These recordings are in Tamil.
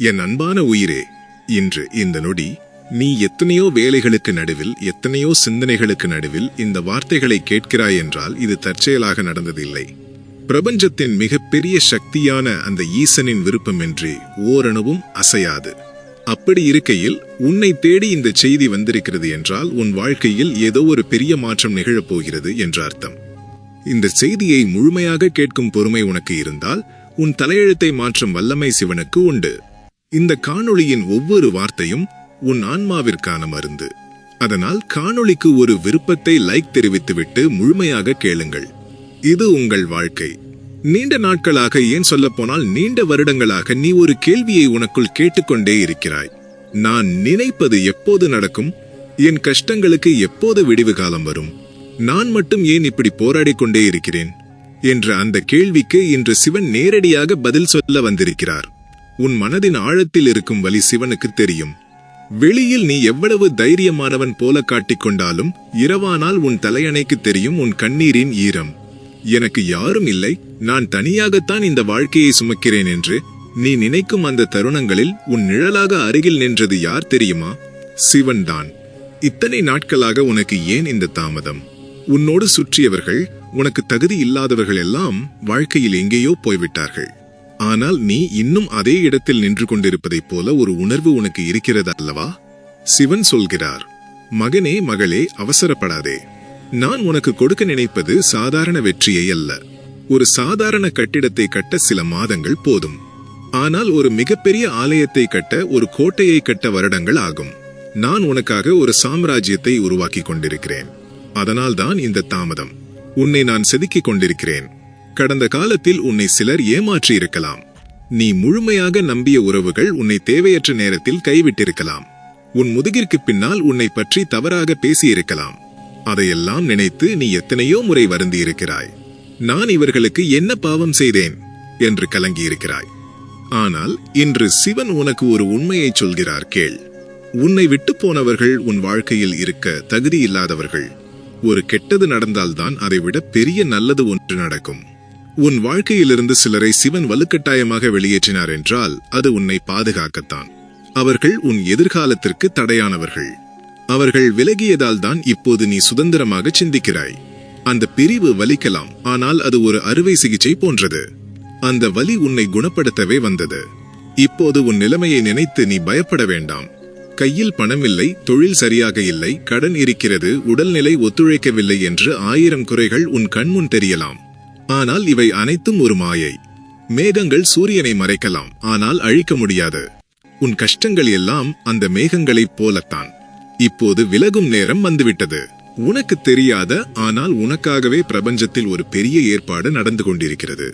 என் அன்பான உயிரே இன்று இந்த நொடி நீ எத்தனையோ வேலைகளுக்கு நடுவில் எத்தனையோ சிந்தனைகளுக்கு நடுவில் இந்த வார்த்தைகளை கேட்கிறாய் என்றால் இது தற்செயலாக நடந்ததில்லை. பிரபஞ்சத்தின் மிகப்பெரிய சக்தியான அந்த ஈசனின் விருப்பமின்றி ஓரணுவும் அசையாது. அப்படி இருக்கையில் உன்னை தேடி இந்த செய்தி வந்திருக்கிறது என்றால் உன் வாழ்க்கையில் ஏதோ ஒரு பெரிய மாற்றம் நிகழப் போகிறது என்று அர்த்தம். இந்த செய்தியை முழுமையாக கேட்கும் பொறுமை உனக்கு இருந்தால் உன் தலையெழுத்தை மாற்றும் வல்லமை சிவனுக்கு உண்டு. இந்த காணொளியின் ஒவ்வொரு வார்த்தையும் உன் ஆன்மாவிற்கான மருந்து. அதனால் காணொளிக்கு ஒரு விருப்பத்தை லைக் தெரிவித்துவிட்டு முழுமையாக கேளுங்கள். இது உங்கள் வாழ்க்கை. நீண்ட நாட்களாக ஏன் சொல்லப்போனால் நீண்ட வருடங்களாக நீ ஒரு கேள்வியை உனக்குள் கேட்டுக்கொண்டே இருக்கிறாய். நான் நினைப்பது எப்போது நடக்கும்? என் கஷ்டங்களுக்கு எப்போது விடிவு காலம் வரும்? நான் மட்டும் ஏன் இப்படி போராடிக் கொண்டே இருக்கிறேன்? என்ற அந்த கேள்விக்கு இன்று சிவன் நேரடியாக பதில் சொல்ல வந்திருக்கிறார். உன் மனதின் ஆழத்தில் இருக்கும் வலி சிவனுக்கு தெரியும். வெளியில் நீ எவ்வளவு தைரியமானவன் போல காட்டிக்கொண்டாலும் இரவானால் உன் தலையணைக்கு தெரியும் உன் கண்ணீரின் ஈரம். எனக்கு யாரும் இல்லை நான் தனியாகத்தான் இந்த வாழ்க்கையை சுமக்கிறேன் என்று நீ நினைக்கும் அந்த தருணங்களில் உன் நிழலாக அருகில் நின்றது யார் தெரியுமா? சிவன்தான். இத்தனை நாட்களாக உனக்கு ஏன் இந்த தாமதம்? உன்னோடு சுற்றியவர்கள் உனக்கு தகுதி இல்லாதவர்கள் எல்லாம் வாழ்க்கையில் எங்கேயோ போய்விட்டார்கள். ஆனால் நீ இன்னும் அதே இடத்தில் நின்று கொண்டிருப்பதைப் போல ஒரு உணர்வு உனக்கு இருக்கிறது அல்லவா? சிவன் சொல்கிறார் மகனே மகளே அவசரப்படாதே. நான் உனக்கு கொடுக்க நினைப்பது சாதாரண வெற்றியை அல்ல. ஒரு சாதாரண கட்டிடத்தை கட்ட சில மாதங்கள் போதும். ஆனால் ஒரு மிகப்பெரிய ஆலயத்தை கட்ட ஒரு கோட்டையை கட்ட வருடங்கள் ஆகும். நான் உனக்காக ஒரு சாம்ராஜ்யத்தை உருவாக்கி கொண்டிருக்கிறேன். அதனால்தான் இந்த தாமதம். உன்னை நான் செதுக்கிக் கொண்டிருக்கிறேன். கடந்த காலத்தில் உன்னை சிலர் ஏமாற்றியிருக்கலாம். நீ முழுமையாக நம்பிய உறவுகள் உன்னை தேவையற்ற நேரத்தில் கைவிட்டிருக்கலாம். உன் முதுகிற்கு பின்னால் உன்னை பற்றி தவறாக பேசியிருக்கலாம். அதையெல்லாம் நினைத்து நீ எத்தனையோ முறை வருந்தி இருக்கிறாய் நான் இவர்களுக்கு என்ன பாவம் செய்தேன்? என்று கலங்கியிருக்கிறாய். ஆனால் இன்று சிவன் உனக்கு ஒரு உண்மையை சொல்கிறார் கேள். உன்னை விட்டு போனவர்கள் உன் வாழ்க்கையில் இருக்க தகுதி இல்லாதவர்கள். ஒரு கெட்டது நடந்தால்தான் அதைவிட பெரிய நல்லது ஒன்று நடக்கும். உன் வாழ்க்கையிலிருந்து சிலரை சிவன் வலுக்கட்டாயமாக வெளியேற்றினார் என்றால் அது உன்னை பாதுகாக்கத்தான். அவர்கள் உன் எதிர்காலத்திற்கு தடையானவர்கள். அவர்கள் விலகியதால் தான் இப்போது நீ சுதந்திரமாக சிந்திக்கிறாய். அந்த பிரிவு வலிக்கலாம் ஆனால் அது ஒரு அறுவை சிகிச்சை போன்றது. அந்த வலி உன்னை குணப்படுத்தவே வந்தது. இப்போது உன் நிலைமையை நினைத்து நீ பயப்பட வேண்டாம். கையில் பணம் இல்லை தொழில் சரியாக இல்லை கடன் இருக்கிறது உடல்நிலை ஒத்துழைக்கவில்லை என்று ஆயிரம் குறைகள் உன் கண்முன் தெரியலாம். ஆனால் இவை அனைத்தும் ஒரு மாயை. மேகங்கள் சூரியனை மறைக்கலாம் ஆனால் அழிக்க முடியாது. உன் கஷ்டங்கள் எல்லாம் அந்த மேகங்களைப் போலத்தான். இப்போது விலகும் நேரம் வந்துவிட்டது. உனக்கு தெரியாத ஆனால் உனக்காகவே பிரபஞ்சத்தில் ஒரு பெரிய ஏற்பாடு நடந்து கொண்டிருக்கிறது.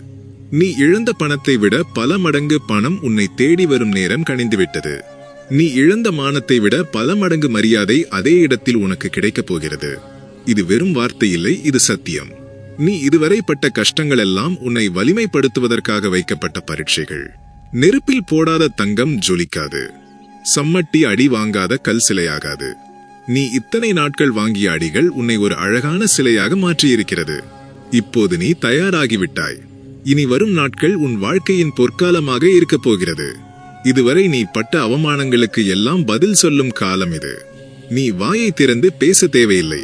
நீ இழந்த பணத்தை விட பல மடங்கு பணம் உன்னை தேடி வரும் நேரம் கணிந்துவிட்டது. நீ இழந்த மானத்தை விட பல மடங்கு மரியாதை அதே இடத்தில் உனக்கு கிடைக்கப் போகிறது. இது வெறும் வார்த்தை இல்லை இது சத்தியம். நீ இதுவரை பட்ட கஷ்டங்கள் எல்லாம் உன்னை வலிமைப்படுத்துவதற்காக வைக்கப்பட்ட பரீட்சைகள். நெருப்பில் போடாத தங்கம் ஜொலிக்காது. சம்மட்டி அடி வாங்காத கல் சிலையாகாது. நீ இத்தனை நாட்கள் வாங்கிய அடிகள் உன்னை ஒரு அழகான சிலையாக மாற்றியிருக்கிறது. இப்போது நீ தயாராகிவிட்டாய். இனி வரும் நாட்கள் உன் வாழ்க்கையின் பொற்காலமாக இருக்கப் போகிறது. இதுவரை நீ பட்ட அவமானங்களுக்கு எல்லாம் பதில் சொல்லும் காலம் இது. நீ வாயை திறந்து பேச தேவையில்லை.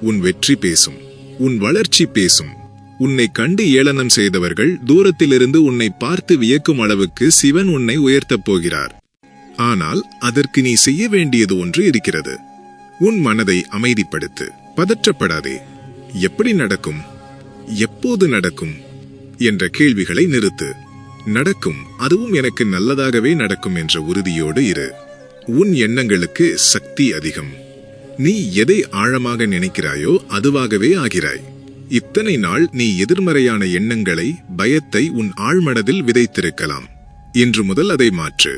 உன் வெற்றி பேசும். உன் வளர்ச்சி பேசும். உன்னை கண்டு ஏளனம் செய்தவர்கள் தூரத்திலிருந்து உன்னை பார்த்து வியக்கும் அளவுக்கு சிவன் உன்னை உயர்த்தப் போகிறார். ஆனால் அதற்கு நீ செய்ய வேண்டியது ஒன்று இருக்கிறது. உன் மனதை அமைதிப்படுத்து. பதற்றப்படாதே. எப்படி நடக்கும்? எப்போது நடக்கும்? என்ற கேள்விகளை நிறுத்து. நடக்கும். அதுவும் எனக்கு நல்லதாகவே நடக்கும் என்ற உறுதியோடு இரு. உன் எண்ணங்களுக்கு சக்தி அதிகம். நீ எதை ஆழமாக நினைக்கிறாயோ அதுவாகவே ஆகிறாய். இத்தனை நாள் நீ எதிர்மறையான எண்ணங்களை பயத்தை உன் ஆழ்மனதில் விதைத்திருக்கலாம். இன்று முதல் அதை மாற்று.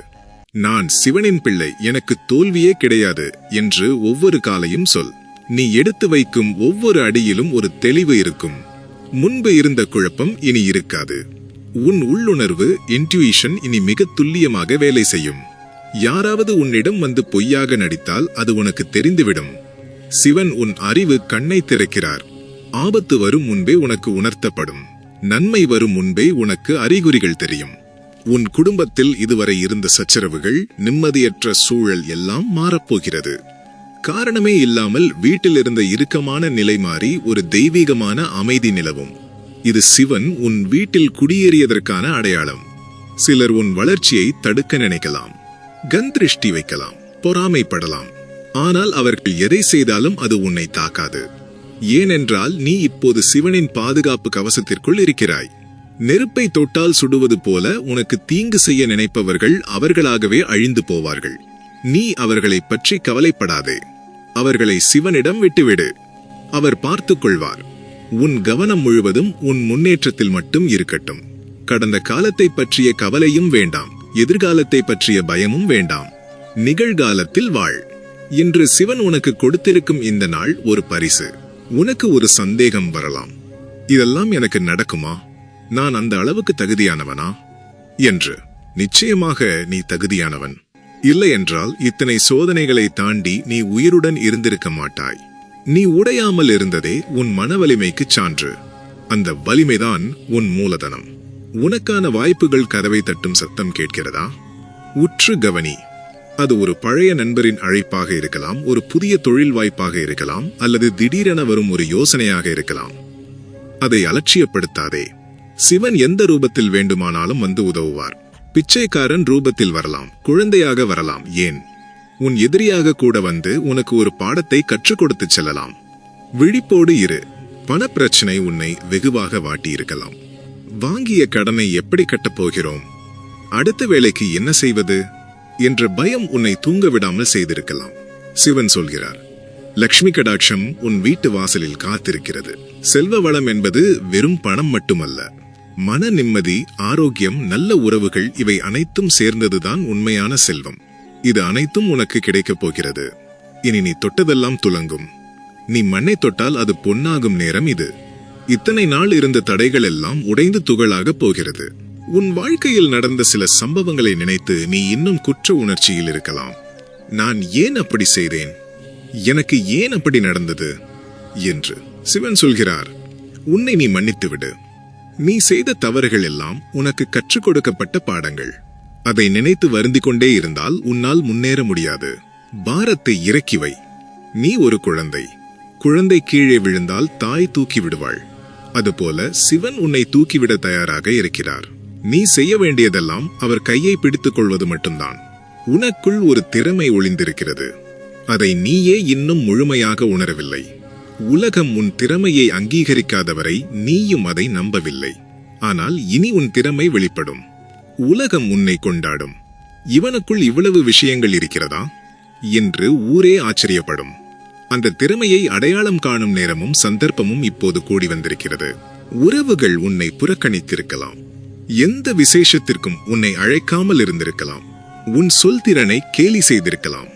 நான் சிவனின் பிள்ளை எனக்கு தோல்வியே கிடையாது என்று ஒவ்வொரு காலையும் சொல். நீ எடுத்து வைக்கும் ஒவ்வொரு அடியிலும் ஒரு தெளிவு இருக்கும். முன்பு இருந்த குழப்பம் இனி இருக்காது. உன் உள்ளுணர்வு இன்ட்யூஷன் இனி மிக துல்லியமாக வேலை செய்யும். யாராவது உன்னிடம் வந்து பொய்யாக நடித்தால் அது உனக்கு தெரிந்துவிடும். சிவன் உன் அறிவு கண்ணை திறக்கிறார். ஆபத்து வரும் முன்பே உனக்கு உணர்த்தப்படும். நன்மை வரும் முன்பே உனக்கு அறிகுறிகள் தெரியும். உன் குடும்பத்தில் இதுவரை இருந்த சச்சரவுகள் நிம்மதியற்ற சூழல் எல்லாம் மாறப்போகிறது. காரணமே இல்லாமல் வீட்டில் இருந்த இறுக்கமான நிலை மாறி ஒரு தெய்வீகமான அமைதி நிலவும். இது சிவன் உன் வீட்டில் குடியேறியதற்கான அடையாளம். சிலர் உன் வளர்ச்சியை தடுக்க நினைக்கலாம். கந்திருஷ்டி வைக்கலாம் பொறாமைப்படலாம். ஆனால் அவர்கள் எதை செய்தாலும் அது உன்னை தாக்காது. ஏனென்றால் நீ இப்போது சிவனின் பாதுகாப்பு கவசத்திற்குள் இருக்கிறாய். நெருப்பை தொட்டால் சுடுவது போல உனக்கு தீங்கு செய்ய நினைப்பவர்கள் அவர்களாகவே அழிந்து போவார்கள். நீ அவர்களைப் பற்றி கவலைப்படாதே. அவர்களை சிவனிடம் விட்டுவிடு. அவர் பார்த்துக் கொள்வார் உன் கவனம் முழுவதும் உன் முன்னேற்றத்தில் மட்டும் இருக்கட்டும். கடந்த காலத்தை பற்றிய கவலையும் வேண்டாம். எதிர்காலத்தை பற்றிய பயமும் வேண்டாம். நிகழ்காலத்தில் வாழ். இன்று சிவன் உனக்கு கொடுத்திருக்கும் இந்த நாள் ஒரு பரிசு. உனக்கு ஒரு சந்தேகம் வரலாம். இதெல்லாம் எனக்கு நடக்குமா? நான் அந்த அளவுக்கு தகுதியானவனா? என்று. நிச்சயமாக நீ தகுதியானவன். இல்லையென்றால் இத்தனை சோதனைகளை தாண்டி நீ உயிருடன் இருந்திருக்க மாட்டாய். நீ உடையாமல் இருந்ததே உன் மன வலிமைக்கு சான்று. அந்த வலிமைதான் உன் மூலதனம். உனக்கான வாய்ப்புகள் கதவை தட்டும் சத்தம் கேட்கிறதா? உற்று கவனி. அது ஒரு பழைய நண்பரின் அழைப்பாக இருக்கலாம் ஒரு புதிய தொழில் வாய்ப்பாக இருக்கலாம் அல்லது திடீரென வரும் ஒரு யோசனையாக இருக்கலாம். அதை அலட்சியப்படுத்தாதே. சிவன் எந்த ரூபத்தில் வேண்டுமானாலும் வந்து உதவுவார். பிச்சைக்காரன் ரூபத்தில் வரலாம் குழந்தையாக வரலாம் ஏன்? உன் எதிரியாக கூட வந்து உனக்கு ஒரு பாடத்தை கற்றுக் கொடுத்து செல்லலாம். விழிப்போடு இரு. பணப்பிரச்சனை உன்னை வெகுவாக வாட்டியிருக்கலாம். வாங்கிய கடனை எப்படி கட்டப் போகிறோம்? அடுத்த வேலைக்கு என்ன செய்வது? என்ற பயம் உன்னை தூங்க விடாமல் செய்திருக்கலாம். சிவன் சொல்கிறார் லக்ஷ்மி கடாட்சம் உன் வீட்டு வாசலில் காத்திருக்கிறது. செல்வ வளம் என்பது வெறும் பணம் மட்டுமல்ல. மன நிம்மதி ஆரோக்கியம் நல்ல உறவுகள் இவை அனைத்தும் சேர்ந்ததுதான் உண்மையான செல்வம். இது அனைத்தும் உனக்கு கிடைக்கப் போகிறது. இனி நீ தொட்டதெல்லாம் துலங்கும் நீ மண்ணை தொட்டால் அது பொன்னாகும் நேரம் இது. இத்தனை நாள் இருந்த தடைகள் எல்லாம் உடைந்து துகளாகப் போகிறது. உன் வாழ்க்கையில் நடந்த சில சம்பவங்களை நினைத்து நீ இன்னும் குற்ற உணர்ச்சியில் இருக்கலாம். நான் ஏன் அப்படி செய்தேன்? எனக்கு ஏன் அப்படி நடந்தது? என்று சிவன் சொல்கிறார் உன்னை நீ மன்னித்து விடு நீ செய்த தவறுகள் எல்லாம் உனக்கு கற்றுக் கொடுக்கப்பட்ட பாடங்கள். அதை நினைத்து வருந்திக் கொண்டே இருந்தால் உன்னால் முன்னேற முடியாது. பாரத்தை இறக்கி வை. நீ ஒரு குழந்தை. குழந்தை கீழே விழுந்தால் தாய் தூக்கி விடுவாள். அதுபோல சிவன் உன்னை தூக்கிவிட தயாராக இருக்கிறார். நீ செய்ய வேண்டியதெல்லாம் அவர் கையை பிடித்துக் கொள்வது மட்டும்தான். உனக்குள் ஒரு திறமை ஒளிந்திருக்கிறது. அதை நீயே இன்னும் முழுமையாக உணரவில்லை. உலகம் உன் திறமையை அங்கீகரிக்காதவரை நீயும் அதை நம்பவில்லை. ஆனால் இனி உன் திறமை வெளிப்படும். உலகம் உன்னை கொண்டாடும். இவனுக்குள் இவ்வளவு விஷயங்கள் இருக்கிறதா? என்று ஊரே ஆச்சரியப்படும். அந்த திறமையை அடையாளம் காணும் நேரமும் சந்தர்ப்பமும் இப்போது கூடி வந்திருக்கிறது. உறவுகள் உன்னை புறக்கணித்திருக்கலாம். எந்த விசேஷத்திற்கும் உன்னை அழைக்காமல் இருந்திருக்கலாம். உன் சொல் திறனை கேலி செய்திருக்கலாம்.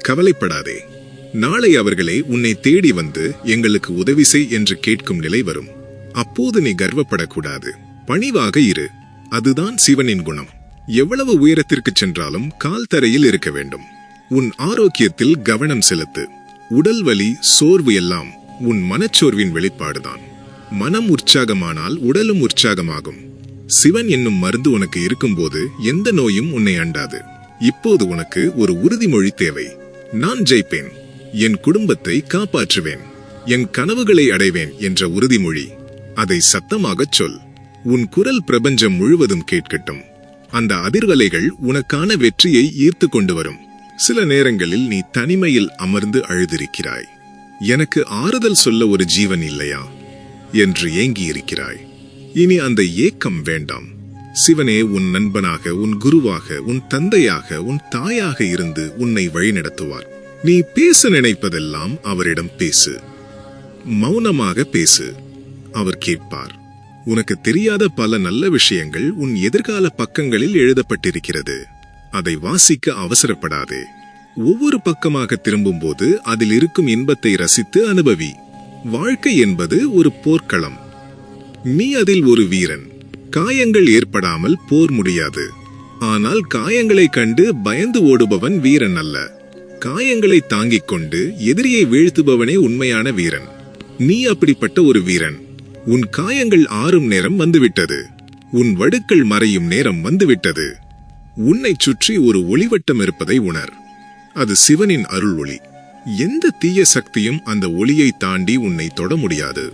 கவலைப்படாதே. நாளை அவர்களே உன்னை தேடி வந்து எங்களுக்கு உதவி செய் என்று கேட்கும் நிலை வரும். அப்போது நீ கர்வப்படக்கூடாது. பணிவாக இரு. அதுதான் சிவனின் குணம். எவ்வளவு உயரத்திற்கு சென்றாலும் கால் தரையில் இருக்க வேண்டும். உன் ஆரோக்கியத்தில் கவனம் செலுத்து. உடல் வலி சோர்வு எல்லாம் உன் மனச்சோர்வின் வெளிப்பாடுதான். மனம் உற்சாகமானால் உடலும் உற்சாகமாகும். சிவன் என்னும் மருந்து உனக்கு இருக்கும்போது எந்த நோயும் உன்னை அண்டாது. இப்போது உனக்கு ஒரு உறுதிமொழி தேவை. நான் ஜெயிப்பேன். என் குடும்பத்தை காப்பாற்றுவேன். என் கனவுகளை அடைவேன் என்ற உறுதிமொழி. அதை சத்தமாகச் சொல். உன் குரல் பிரபஞ்சம் முழுவதும் கேட்கட்டும். அந்த அதிர்வலைகள் உனக்கான வெற்றியை ஈர்த்து கொண்டு வரும். சில நேரங்களில் நீ தனிமையில் அமர்ந்து அழுதிருக்கிறாய். எனக்கு ஆறுதல் சொல்ல ஒரு ஜீவன் இல்லையா? என்று ஏங்கி இருக்கிறாய் இனி அந்த ஏக்கம் வேண்டாம். சிவனே உன் நண்பனாக உன் குருவாக உன் தந்தையாக உன் தாயாக இருந்து உன்னை வழிநடத்துவார். நீ பேச நினைப்பதெல்லாம் அவரிடம் பேசு. மௌனமாக பேசு. அவர் கேட்பார். உனக்கு தெரியாத பல நல்ல விஷயங்கள் உன் எதிர்கால பக்கங்களில் எழுதப்பட்டிருக்கிறது. அதை வாசிக்க அவசரப்படாதே. ஒவ்வொரு பக்கமாக திரும்பும்போது அதில் இருக்கும் இன்பத்தை ரசித்து அனுபவி. வாழ்க்கை என்பது ஒரு போர்க்களம். நீ அதில் ஒரு வீரன். காயங்கள் ஏற்படாமல் போர் முடியாது. ஆனால் காயங்களைக் கண்டு பயந்து ஓடுபவன் வீரன் அல்ல. காயங்களை தாங்கிக் கொண்டு எதிரியை வீழ்த்துபவனே உண்மையான வீரன். நீ அப்படிப்பட்ட ஒரு வீரன். உன் காயங்கள் ஆறும் நேரம் வந்துவிட்டது. உன் வடுக்கள் மறையும் நேரம் வந்துவிட்டது. உன்னைச் சுற்றி ஒரு ஒளிவட்டம் இருப்பதை உணர். அது சிவனின் அருள் ஒளி எந்த தீய சக்தியும் அந்த ஒளியை தாண்டி உன்னை தொட முடியாது.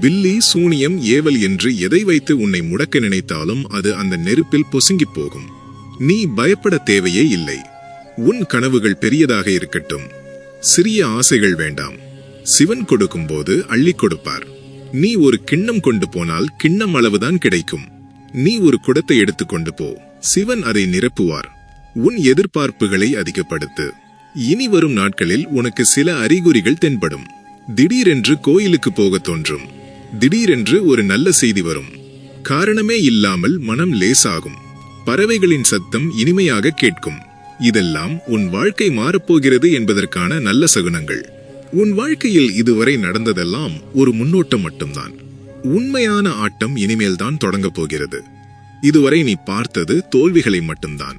பில்லி சூனியம் ஏவல் என்று எதை வைத்து உன்னை முடக்க நினைத்தாலும் அது அந்த நெருப்பில் பொசுங்கிப் போகும். நீ பயப்பட தேவையே இல்லை. உன் கனவுகள் பெரியதாக இருக்கட்டும். சிறிய ஆசைகள் வேண்டாம். சிவன் கொடுக்கும்போது அள்ளிக் கொடுப்பார். நீ ஒரு கிண்ணம் கொண்டு போனால் கிண்ணம் அளவுதான் கிடைக்கும். நீ ஒரு குடத்தை எடுத்துக்கொண்டு போ. சிவன் அதை நிரப்புவார். உன் எதிர்பார்ப்புகளை அதிகப்படுத்து. இனி வரும் நாட்களில் உனக்கு சில அறிகுறிகள் தென்படும். திடீரென்று கோயிலுக்கு போக தோன்றும். திடீரென்று ஒரு நல்ல செய்தி வரும். காரணமே இல்லாமல் மனம் லேசாகும். பறவைகளின் சத்தம் இனிமையாக கேட்கும். இதெல்லாம் உன் வாழ்க்கை மாறப்போகிறது என்பதற்கான நல்ல சகுனங்கள். உன் வாழ்க்கையில் இதுவரை நடந்ததெல்லாம் ஒரு முன்னோட்டம் மட்டும்தான். உண்மையான ஆட்டம் இனிமேல்தான் தொடங்கப் போகிறது. இதுவரை நீ பார்த்தது தோல்விகளை மட்டும்தான்.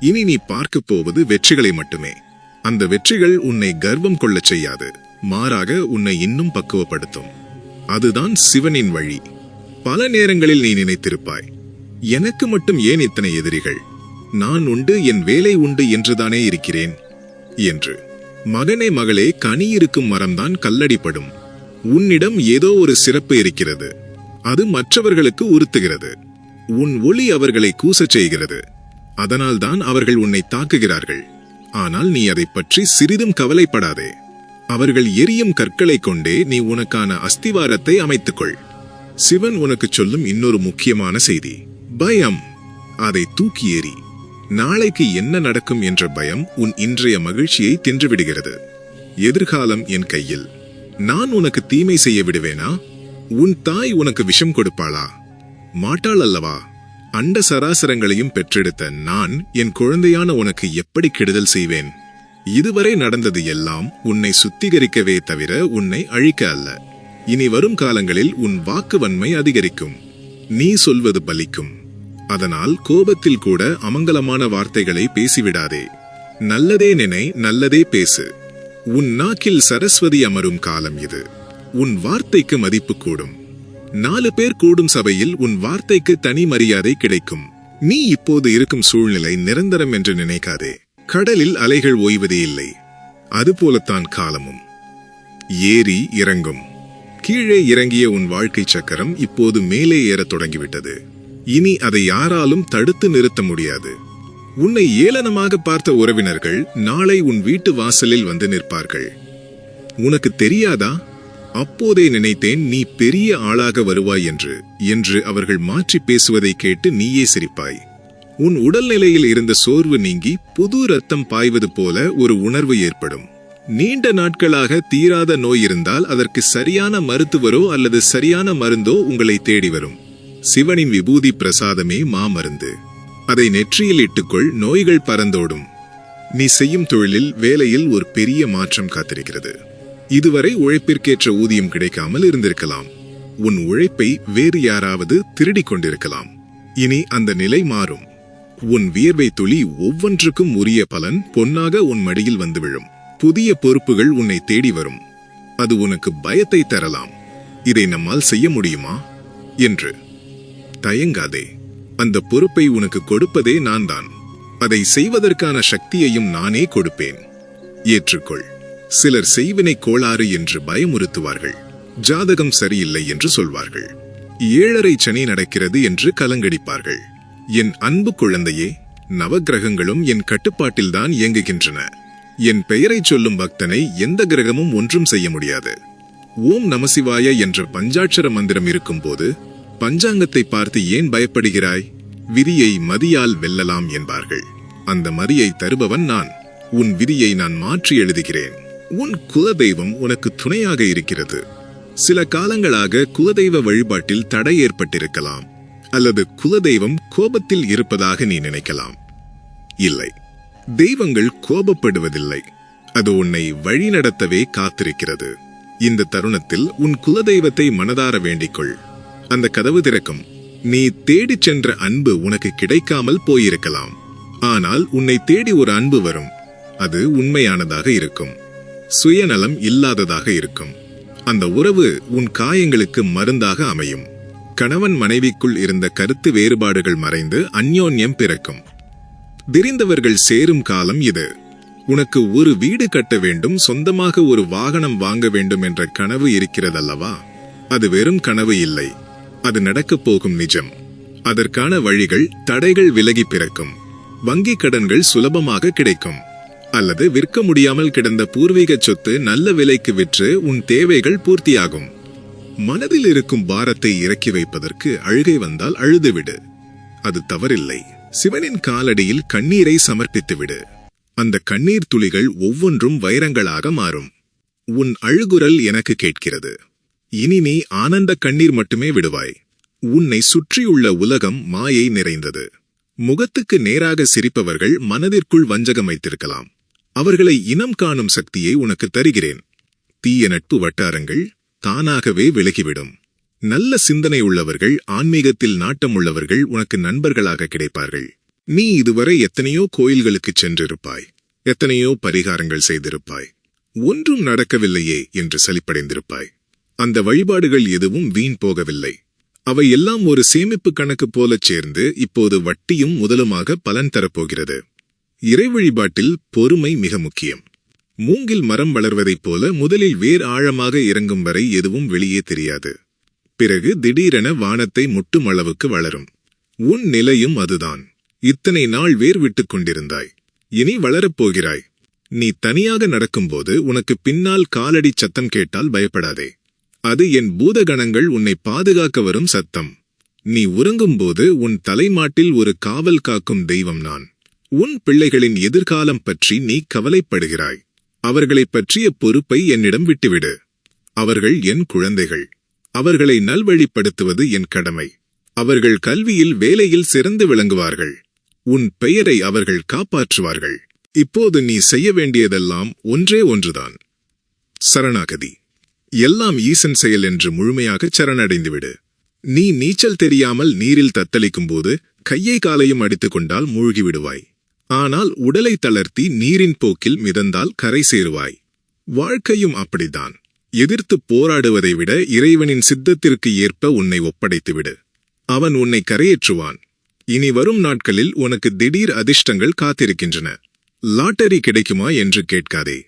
இனி நீ பார்க்கப் போவது வெற்றிகளை மட்டுமே. அந்த வெற்றிகள் உன்னை கர்வம் கொள்ளச் செய்யாது. மாறாக உன்னை இன்னும் பக்குவப்படுத்தும். அதுதான் சிவனின் வழி. பல நேரங்களில் நீ நினைத்திருப்பாய். எனக்கு மட்டும் ஏன் இத்தனை எதிரிகள்? நான் உண்டு என் வேலை உண்டு என்றுதானே இருக்கிறேன்? என்று. மகனே மகளே கனி இருக்கும் மரம்தான் கல்லடிப்படும். உன்னிடம் ஏதோ ஒரு சிறப்பு இருக்கிறது. அது மற்றவர்களுக்கு உறுத்துகிறது. உன் ஒளி அவர்களை கூசச் செய்கிறது அதனால்தான் அவர்கள் உன்னை தாக்குகிறார்கள். ஆனால் நீ அதைப் பற்றி சிறிதும் கவலைப்படாதே. அவர்கள் எரியும் கற்களை கொண்டே நீ உனக்கான அஸ்திவாரத்தை அமைத்துக்கொள். சிவன் உனக்கு சொல்லும் இன்னொரு முக்கியமான செய்தி. பயம். அதை தூக்கி எறி. நாளைக்கு என்ன நடக்கும் என்ற பயம் உன் இன்றைய மகிழ்ச்சியை தின்றுவிடுகிறது. எதிர்காலம் என் கையில். நான் உனக்கு தீமை செய்ய விடுவேனா? உன் தாய் உனக்கு விஷம் கொடுப்பாளா? மாட்டாள் அல்லவா அண்ட சராசரங்களையும் பெற்றெடுத்த நான் என் குழந்தையான உனக்கு எப்படி கெடுதல் செய்வேன்? இதுவரை நடந்தது எல்லாம் உன்னை சுத்திகரிக்கவே தவிர உன்னை அழிக்க அல்ல. இனி வரும் காலங்களில் உன் வாக்கு வன்மை அதிகரிக்கும். நீ சொல்வது பலிக்கும். அதனால் கோபத்தில் கூட அமங்கலமான வார்த்தைகளை பேசிவிடாதே. நல்லதே நினை நல்லதே பேசு. உன் நாக்கில் சரஸ்வதி அமரும் காலம் இது. உன் வார்த்தைக்கு மதிப்பு கூடும். நாலு பேர் கூடும் சபையில் உன் வார்த்தைக்கு தனி மரியாதை கிடைக்கும். நீ இப்போது இருக்கும் சூழ்நிலை நிரந்தரம் என்று நினைக்காதே. கடலில் அலைகள் ஓய்வதே இல்லை. அதுபோலத்தான் காலமும். ஏறி இறங்கும். கீழே இறங்கிய உன் வாழ்க்கை சக்கரம் இப்போது மேலே ஏறத் தொடங்கிவிட்டது. இனி அதை யாராலும் தடுத்து நிறுத்த முடியாது. உன்னை ஏளனமாக பார்த்த உறவினர்கள் நாளை உன் வீட்டு வாசலில் வந்து நிற்பார்கள். உனக்கு தெரியாதா? அப்போதே நினைத்தேன் நீ பெரிய ஆளாக வருவாய் என்று. என்று அவர்கள் மாற்றி பேசுவதை கேட்டு நீயே சிரிப்பாய். உன் உடல்நிலையில் இருந்த சோர்வு நீங்கி புது ரத்தம் பாய்வது போல ஒரு உணர்வு ஏற்படும். நீண்ட நாட்களாக தீராத நோய் இருந்தால் அதற்கு சரியான மருத்துவரோ அல்லது சரியான மருந்தோ உங்களை தேடி வரும். சிவனின் விபூதி பிரசாதமே மாமருந்து. அதை நெற்றியில் இட்டுக்கொள் நோய்கள் பறந்தோடும். நீ செய்யும் தொழிலில் வேலையில் ஒரு பெரிய மாற்றம் காத்திருக்கிறது. இதுவரை உழைப்பிற்கேற்ற ஊதியம் கிடைக்காமல் இருந்திருக்கலாம். உன் உழைப்பை வேறு யாராவது திருடிக் கொண்டிருக்கலாம். இனி அந்த நிலை மாறும். உன் வியர்வை துளி ஒவ்வொன்றுக்கும் உரிய பலன் பொன்னாக உன் மடியில் வந்து விழும் புதிய பொறுப்புகள் உன்னை தேடி வரும். அது உனக்கு பயத்தை தரலாம். இதை நம்மால் செய்ய முடியுமா? என்று. தயங்காதே. அந்த பொறுப்பை உனக்கு கொடுப்பதே நான் தான் அதை செய்வதற்கான சக்தியையும் நானே கொடுப்பேன். ஏற்றுக்கொள். சிலர் செய்வினை கோளாறு என்று பயமுறுத்துவார்கள் ஜாதகம் சரியில்லை என்று சொல்வார்கள். ஏழரை சனி நடக்கிறது என்று கலங்கடிப்பார்கள். என் அன்பு குழந்தையே நவகிரகங்களும் என் கட்டுப்பாட்டில்தான் இயங்குகின்றன. என் பெயரைச் சொல்லும் பக்தனை எந்த கிரகமும் ஒன்றும் செய்ய முடியாது. ஓம் நமசிவாய என்ற பஞ்சாட்சர மந்திரம் இருக்கும்போது பஞ்சாங்கத்தை பார்த்து ஏன் பயப்படுகிறாய்? விதியை மதியால் வெல்லலாம் என்பார்கள். அந்த மதியை தருபவன் நான். உன் விதியை நான் மாற்றி எழுதுகிறேன். உன் குலதெய்வம் உனக்கு துணையாக இருக்கிறது. சில காலங்களாக குலதெய்வ வழிபாட்டில் தடை ஏற்பட்டிருக்கலாம் அல்லது குலதெய்வம் கோபத்தில் இருப்பதாக நீ நினைக்கலாம். இல்லை தெய்வங்கள் கோபப்படுவதில்லை அது உன்னை வழிநடத்தவே காத்திருக்கிறது. இந்த தருணத்தில் உன் குலதெய்வத்தை மனதார வேண்டிக்கொள். அந்த கதவு திறக்கும். நீ தேடிச் சென்ற அன்பு உனக்கு கிடைக்காமல் போயிருக்கலாம். ஆனால் உன்னை தேடி ஒரு அன்பு வரும். அது உண்மையானதாக இருக்கும். சுயநலம் இல்லாததாக இருக்கும். அந்த உறவு உன் காயங்களுக்கு மருந்தாக அமையும். கணவன் மனைவிக்குள் இருந்த கருத்து வேறுபாடுகள் மறைந்து அந்யோன்யம் பிறக்கும். விரிந்தவர்கள் சேரும் காலம் இது. உனக்கு ஒரு வீடு கட்ட வேண்டும் சொந்தமாக ஒரு வாகனம் வாங்க வேண்டும் என்ற கனவு இருக்கிறதல்லவா? அது வெறும் கனவு இல்லை. அது நடக்கப் போகும் நிஜம். அதற்கான வழிகள் தடைகள் விலகி பிறக்கும். வங்கிக் கடன்கள் சுலபமாக கிடைக்கும். அல்லது விற்க முடியாமல் கிடந்த பூர்வீக சொத்து நல்ல விலைக்கு விற்று உன் தேவைகள் பூர்த்தியாகும். மனதில் இருக்கும் பாரத்தை இறக்கி வைப்பதற்கு அழுகை வந்தால் அழுதுவிடு. அது தவறில்லை. சிவனின் காலடியில் கண்ணீரை சமர்ப்பித்துவிடு. அந்த கண்ணீர் துளிகள் ஒவ்வொன்றும் வைரங்களாக மாறும். உன் அழுகுரல் எனக்கு கேட்கிறது. இனி நீ ஆனந்த கண்ணீர் மட்டுமே விடுவாய். உன்னை சுற்றியுள்ள உலகம் மாயை நிறைந்தது. முகத்துக்கு நேராக சிரிப்பவர்கள் மனதிற்குள் வஞ்சகம் வைத்திருக்கலாம். அவர்களை இனம் காணும் சக்தியை உனக்கு தருகிறேன். தீய நட்பு வட்டாரங்கள் தானாகவே விலகிவிடும். நல்ல சிந்தனை உள்ளவர்கள் ஆன்மீகத்தில் நாட்டம் உள்ளவர்கள் உனக்கு நண்பர்களாக கிடைப்பார்கள். நீ இதுவரை எத்தனையோ கோயில்களுக்கு சென்றிருப்பாய். எத்தனையோ பரிகாரங்கள் செய்திருப்பாய். ஒன்றும் நடக்கவில்லையே என்று சலிப்படைந்திருப்பாய். அந்த வழிபாடுகள் எதுவும் வீண் போகவில்லை. அவை எல்லாம் ஒரு சேமிப்பு கணக்கு போலச் சேர்ந்து இப்போது வட்டியும் முதலுமாக பலன் தரப்போகிறது. இறை வழிபாட்டில் பொறுமை மிக முக்கியம். மூங்கில் மரம் வளர்வதைப் போல முதலில் வேர் ஆழமாக இறங்கும் வரை எதுவும் வெளியே தெரியாது. பிறகு திடீரென வானத்தை முட்டும் அளவுக்கு வளரும். உன் நிலையும் அதுதான். இத்தனை நாள் வேர் விட்டுக் கொண்டிருந்தாய். இனி வளரப்போகிறாய் நீ தனியாக நடக்கும்போது உனக்கு பின்னால் காலடி சத்தம் கேட்டால் பயப்படாதே. அது என் பூதகணங்கள் உன்னை பாதுகாக்க வரும் சத்தம். நீ உறங்கும்போது உன் தலைமாட்டில் ஒரு காவல் காக்கும் தெய்வம் நான். உன் பிள்ளைகளின் எதிர்காலம் பற்றி நீ கவலைப்படுகிறாய். அவர்களைப் பற்றிய பொறுப்பை என்னிடம் விட்டுவிடு. அவர்கள் என் குழந்தைகள். அவர்களை நல்வழிப்படுத்துவது என் கடமை. அவர்கள் கல்வியில் வேலையில் சிறந்து விளங்குவார்கள். உன் பெயரை அவர்கள் காப்பாற்றுவார்கள். இப்போது நீ செய்ய வேண்டியதெல்லாம் ஒன்றே ஒன்றுதான். சரணாகதி. எல்லாம் ஈசன் செயல் என்று முழுமையாக சரணடைந்துவிடு. நீ நீச்சல் தெரியாமல் நீரில் தத்தளிக்கும் போது கையை காலையும் அடித்துக் கொண்டால் ஆனால் உடலை தளர்த்தி நீரின் போக்கில் மிதந்தால் கரை சேருவாய். வாழ்க்கையும் அப்படித்தான். எதிர்த்து போராடுவதை விட இறைவனின் சித்தத்திற்கு ஏற்ப உன்னை ஒப்படைத்துவிடு. அவன் உன்னை கரையேற்றுவான். இனி வரும் நாட்களில் உனக்கு திடீர் அதிர்ஷ்டங்கள் காத்திருக்கின்றன. லாட்டரி கிடைக்குமா என்று கேட்காதே.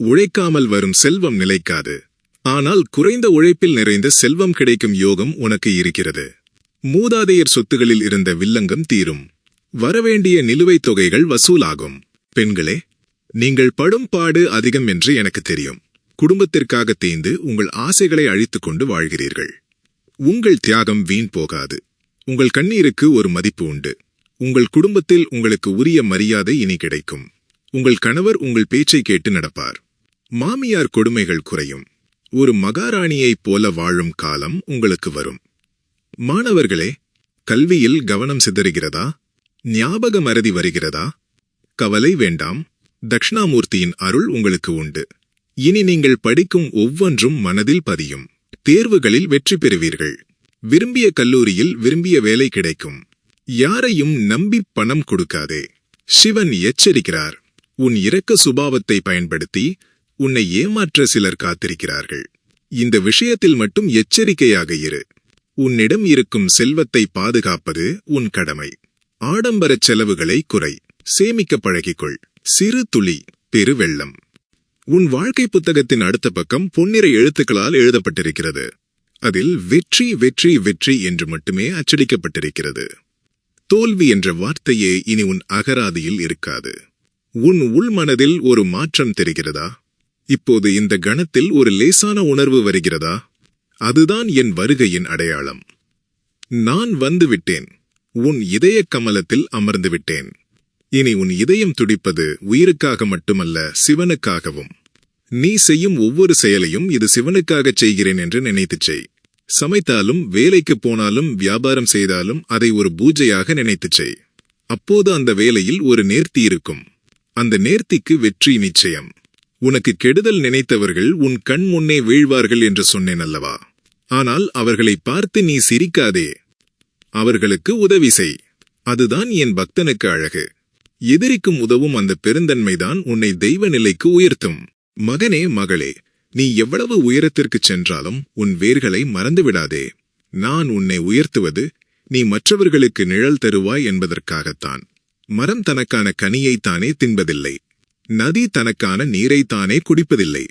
உழைக்காமல் வரும் செல்வம் நிலைக்காது. ஆனால் குறைந்த உழைப்பில் நிறைந்த செல்வம் கிடைக்கும் யோகம் உனக்கு இருக்கிறது. மூதாதையர் சொத்துகளில் இருந்த வில்லங்கம் தீரும். வரவேண்டிய நிலுவைத் தொகைகள் வசூலாகும். பெண்களே நீங்கள் படும் பாடு அதிகம் என்று எனக்கு தெரியும். குடும்பத்திற்காக தேய்ந்து உங்கள் ஆசைகளை அழித்துக் கொண்டு வாழ்கிறீர்கள். உங்கள் தியாகம் வீண் போகாது. உங்கள் கண்ணீருக்கு ஒரு மதிப்பு உண்டு. உங்கள் குடும்பத்தில் உங்களுக்கு உரிய மரியாதை இனி கிடைக்கும். உங்கள் கணவர் உங்கள் பேச்சை கேட்டு நடப்பார். மாமியார் கொடுமைகள் குறையும். ஒரு மகாராணியைப் போல வாழும் காலம் உங்களுக்கு வரும். மாணவர்களே கல்வியில் கவனம் சிதறுகிறதா? ஞாபக மறதி வருகிறதா? கவலை வேண்டாம். தக்ஷணாமூர்த்தியின் அருள் உங்களுக்கு உண்டு. இனி நீங்கள் படிக்கும் ஒவ்வொன்றும் மனதில் பதியும். தேர்வுகளில் வெற்றி பெறுவீர்கள். விரும்பிய கல்லூரியில் விரும்பிய வேலை கிடைக்கும். யாரையும் நம்பி பணம் கொடுக்காதே. சிவன் எச்சரிக்கிறார். உன் இரக்க சுபாவத்தை பயன்படுத்தி உன்னை ஏமாற்ற சிலர் காத்திருக்கிறார்கள். இந்த விஷயத்தில் மட்டும் எச்சரிக்கையாக இரு. உன்னிடம் இருக்கும் செல்வத்தை பாதுகாப்பது உன் கடமை. ஆடம்பரச் செலவுகளை குறை. சேமிக்க பழகிக்கொள். சிறு துளி பெருவெள்ளம் உன் வாழ்க்கை புத்தகத்தின் அடுத்த பக்கம் பொன்னிற எழுத்துக்களால் எழுதப்பட்டிருக்கிறது. அதில் வெற்றி வெற்றி வெற்றி என்று மட்டுமே அச்சடிக்கப்பட்டிருக்கிறது. தோல்வி என்ற வார்த்தையே இனி உன் அகராதியில் இருக்காது. உன் உள்மனதில் ஒரு மாற்றம் தெரிகிறதா? இப்போது இந்த கணத்தில் ஒரு லேசான உணர்வு வருகிறதா? அதுதான் என் வருகையின் அடையாளம். நான் வந்து விட்டேன் உன் இதய கமலத்தில் அமர்ந்து விட்டேன் இனி உன் இதயம் துடிப்பது உயிருக்காக மட்டுமல்ல சிவனுக்காகவும். நீ செய்யும் ஒவ்வொரு செயலையும் இது சிவனுக்காகச் செய்கிறேன் என்று நினைத்துச் செய். சமைத்தாலும் வேலைக்கு போனாலும் வியாபாரம் செய்தாலும் அதை ஒரு பூஜையாக நினைத்துச் செய். அப்போது அந்த வேலையில் ஒரு நேர்த்தி இருக்கும். அந்த நேர்த்திக்கு வெற்றி நிச்சயம். உனக்கு கெடுதல் நினைத்தவர்கள் உன் கண் முன்னே வீழ்வார்கள் என்று சொன்னேன் அல்லவா? ஆனால் அவர்களை பார்த்து நீ சிரிக்காதே. அவர்களுக்கு உதவி செய். அதுதான் என் பக்தனுக்கு அழகு. எதிரிக்கும் உதவும் அந்த பெருந்தன்மைதான் உன்னை தெய்வ நிலைக்கு உயர்த்தும். மகனே மகளே நீ எவ்வளவு உயரத்திற்குச் சென்றாலும் உன் வேர்களை மறந்துவிடாதே. நான் உன்னை உயர்த்துவது நீ மற்றவர்களுக்கு நிழல் தருவாய் என்பதற்காகத்தான். மரம் தனக்கான கனியைத்தானே தின்பதில்லை. நதி தனக்கான நீரைத்தானே குடிப்பதில்லை.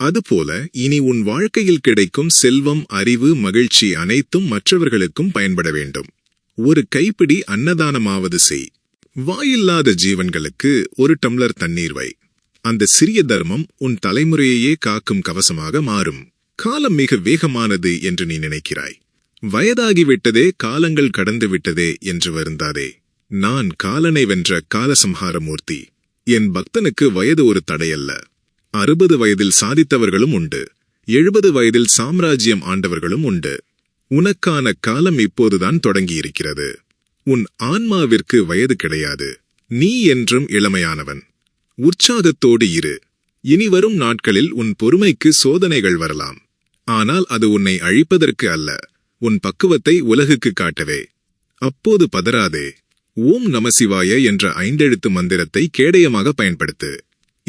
அதுபோல இனி உன் வாழ்க்கையில் கிடைக்கும் செல்வம் அறிவு மகிழ்ச்சி அனைத்தும் மற்றவர்களுக்கும் பயன்பட வேண்டும். ஒரு கைப்பிடி அன்னதானமாவது செய். வாயில்லாத ஜீவன்களுக்கு ஒரு டம்ளர் தண்ணீர் வை. அந்த சிறிய தர்மம் உன் தலைமுறையையே காக்கும் கவசமாக மாறும். காலம் மிக வேகமானது என்று நீ நினைக்கிறாய். வயதாகிவிட்டதே காலங்கள் கடந்து விட்டதே என்று வருந்தாதே. நான் காலனை வென்ற காலசம்ஹாரமூர்த்தி. என் பக்தனுக்கு வயது ஒரு தடையல்ல. அறுபது வயதில் சாதித்தவர்களும் உண்டு. எழுபது வயதில் சாம்ராஜ்யம் ஆண்டவர்களும் உண்டு. உனக்கான காலம் இப்போதுதான் தொடங்கியிருக்கிறது. உன் ஆன்மாவிற்கு வயது கிடையாது. நீ என்றும் இளமையானவன். உற்சாகத்தோடு இரு. இனி வரும் நாட்களில் உன் பொறுமைக்கு சோதனைகள் வரலாம். ஆனால் அது உன்னை அழிப்பதற்கு அல்ல. உன் பக்குவத்தை உலகுக்கு காட்டவே. அப்போது பதறாதே. ஓம் நமசிவாய என்ற ஐந்தெழுத்து மந்திரத்தை கேடயமாக பயன்படுத்து.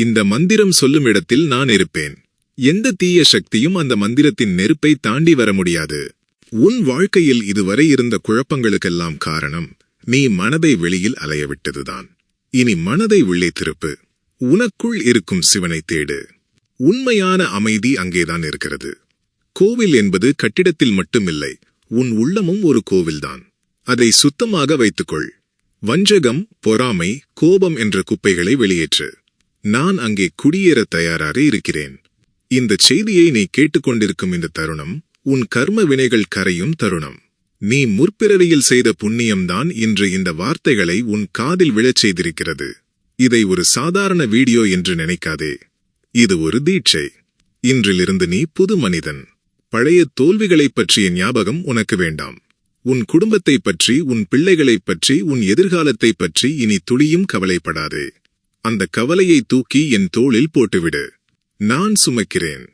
இந்த மந்திரம் சொல்லும் இடத்தில் நான் இருப்பேன். எந்த தீய சக்தியும் அந்த மந்திரத்தின் நெருப்பை தாண்டி வர முடியாது. உன் வாழ்க்கையில் இதுவரை இருந்த குழப்பங்களுக்கெல்லாம் காரணம் நீ மனதை வெளியில் அலையவிட்டதுதான். இனி மனதை உள்ளே திருப்பு. உனக்குள் இருக்கும் சிவனை தேடு. உண்மையான அமைதி அங்கேதான் இருக்கிறது. கோவில் என்பது கட்டிடத்தில் மட்டுமில்லை உன் உள்ளமும் ஒரு கோவில்தான். அதை சுத்தமாக வைத்துக்கொள். வஞ்சகம் பொறாமை கோபம் என்ற குப்பைகளை வெளியேற்று. நான் அங்கே குடியேற தயாராக இருக்கிறேன். இந்த செய்தியை நீ கேட்டுக்கொண்டிருக்கும் இந்த தருணம் உன் கர்ம வினைகள் கரையும் தருணம். நீ முற்பிறவியில் செய்த புண்ணியம்தான் இன்று இந்த வார்த்தைகளை உன் காதில் விழச் செய்திருக்கிறது. இதை ஒரு சாதாரண வீடியோ என்று நினைக்காதே. இது ஒரு தீட்சை. இன்றிலிருந்து நீ புது மனிதன். பழைய தோல்விகளைப் பற்றிய ஞாபகம் உனக்கு வேண்டாம். உன் குடும்பத்தைப் பற்றி உன் பிள்ளைகளைப் பற்றி உன் எதிர்காலத்தைப் பற்றி இனி துளியும் கவலைப்படாதே. அந்த கவலையை தூக்கி என் தோளில் போட்டுவிடு. நான் சுமக்கிறேன்.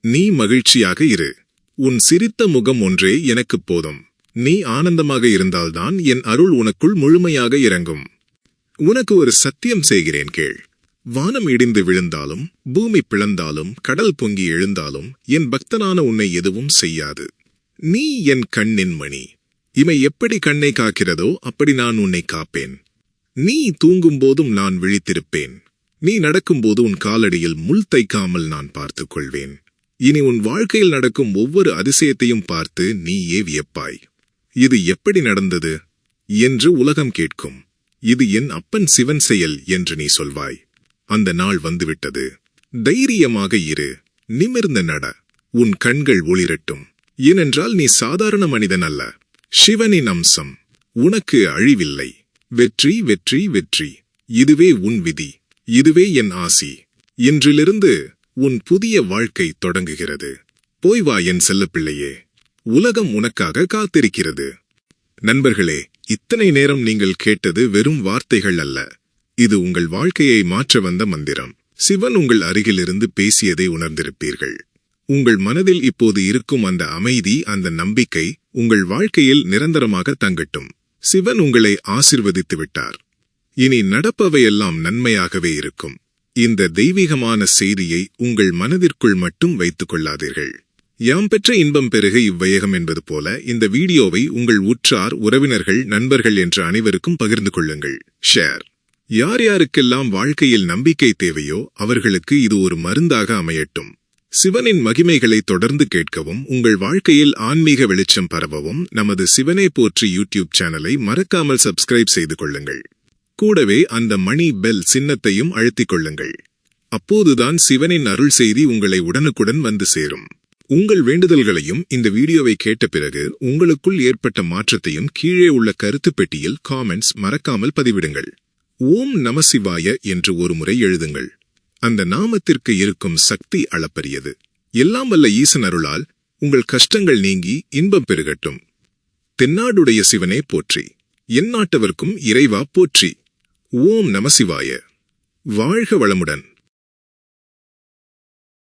நீ மகிழ்ச்சியாக இரு. உன் சிரித்த முகம் ஒன்றே எனக்குப் போதும். நீ ஆனந்தமாக இருந்தால்தான் என் அருள் உனக்குள் முழுமையாக இறங்கும். உனக்கு ஒரு சத்தியம் செய்கிறேன் கேள். வானம் இடிந்து விழுந்தாலும் பூமி பிளந்தாலும் கடல் பொங்கி எழுந்தாலும் என் பக்தனான உன்னை எதுவும் செய்யாது. நீ என் கண்ணின் மணி. இமை எப்படி கண்ணை காக்கிறதோ அப்படி நான் உன்னை காப்பேன். நீ தூங்கும்போதும் நான் விழித்திருப்பேன். நீ நடக்கும்போது உன் காலடியில் முள் தைக்காமல் நான் பார்த்துக் கொள்வேன் இனி உன் வாழ்க்கையில் நடக்கும் ஒவ்வொரு அதிசயத்தையும் பார்த்து நீயே வியப்பாய். இது எப்படி நடந்தது? என்று உலகம் கேட்கும். இது என் அப்பன் சிவன் செயல் என்று நீ சொல்வாய். அந்த நாள் வந்துவிட்டது. தைரியமாக இரு. நிமிர்ந்து நட. உன் கண்கள் ஒளிரட்டும். ஏனென்றால் நீ சாதாரண மனிதன் அல்ல. சிவனின் அம்சம். உனக்கு அழிவில்லை. வெற்றி வெற்றி வெற்றி. இதுவே உன் விதி இதுவே என் ஆசி. இன்றிலிருந்து உன் புதிய வாழ்க்கை தொடங்குகிறது. போய் வா என் செல்லப்பிள்ளையே உலகம் உனக்காக காத்திருக்கிறது. நண்பர்களே இத்தனை நேரம் நீங்கள் கேட்டது வெறும் வார்த்தைகள் அல்ல. இது உங்கள் வாழ்க்கையை மாற்ற வந்த மந்திரம். சிவன் உங்கள் அருகிலிருந்து பேசியதை உணர்ந்திருப்பீர்கள். உங்கள் மனதில் இப்போது இருக்கும் அந்த அமைதி அந்த நம்பிக்கை உங்கள் வாழ்க்கையில் நிரந்தரமாக தங்கட்டும். சிவன் உங்களை ஆசிர்வதித்து விட்டார். இனி நடப்பவையெல்லாம் நன்மையாகவே இருக்கும். இந்த தெய்வீகமான செய்தியை உங்கள் மனதிற்குள் மட்டும் வைத்துக் கொள்ளாதீர்கள். யாம் பெற்ற இன்பம் பெருக இவ்வையகம் என்பது போல இந்த வீடியோவை உங்கள் உற்றார் உறவினர்கள் நண்பர்கள் என்ற அனைவருக்கும் பகிர்ந்து கொள்ளுங்கள். ஷேர். யார் யாருக்கெல்லாம் வாழ்க்கையில் நம்பிக்கை தேவையோ அவர்களுக்கு இது ஒரு மருந்தாக அமையட்டும். சிவனின் மகிமைகளை தொடர்ந்து கேட்கவும் உங்கள் வாழ்க்கையில் ஆன்மீக வெளிச்சம் பரவவும் நமது சிவனை போற்றி யூடியூப் சேனலை மறக்காமல் சப்ஸ்கிரைப் செய்து கொள்ளுங்கள். கூடவே அந்த மணி பெல் சின்னத்தையும் அழுத்திக் கொள்ளுங்கள். அப்போதுதான் சிவனின் அருள் செய்தி உங்களை உடனுக்குடன் வந்து சேரும். உங்கள் வேண்டுதல்களையும் இந்த வீடியோவை கேட்ட பிறகு உங்களுக்குள் ஏற்பட்ட மாற்றத்தையும் கீழே உள்ள கருத்து பெட்டியில் காமெண்ட்ஸ் மறக்காமல் பதிவிடுங்கள். ஓம் நமசிவாய என்று ஒரு முறை எழுதுங்கள். அந்த நாமத்திற்கு இருக்கும் சக்தி அளப்பரியது. எல்லாம் வல்ல ஈசன் அருளால் உங்கள் கஷ்டங்கள் நீங்கி இன்பம் பெருகட்டும். தென்னாடுடைய சிவனே போற்றி. எந்நாட்டவர்க்கும் இறைவா போற்றி. ஓம் நமசிவாய வாழ்க வளமுடன்.